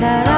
나라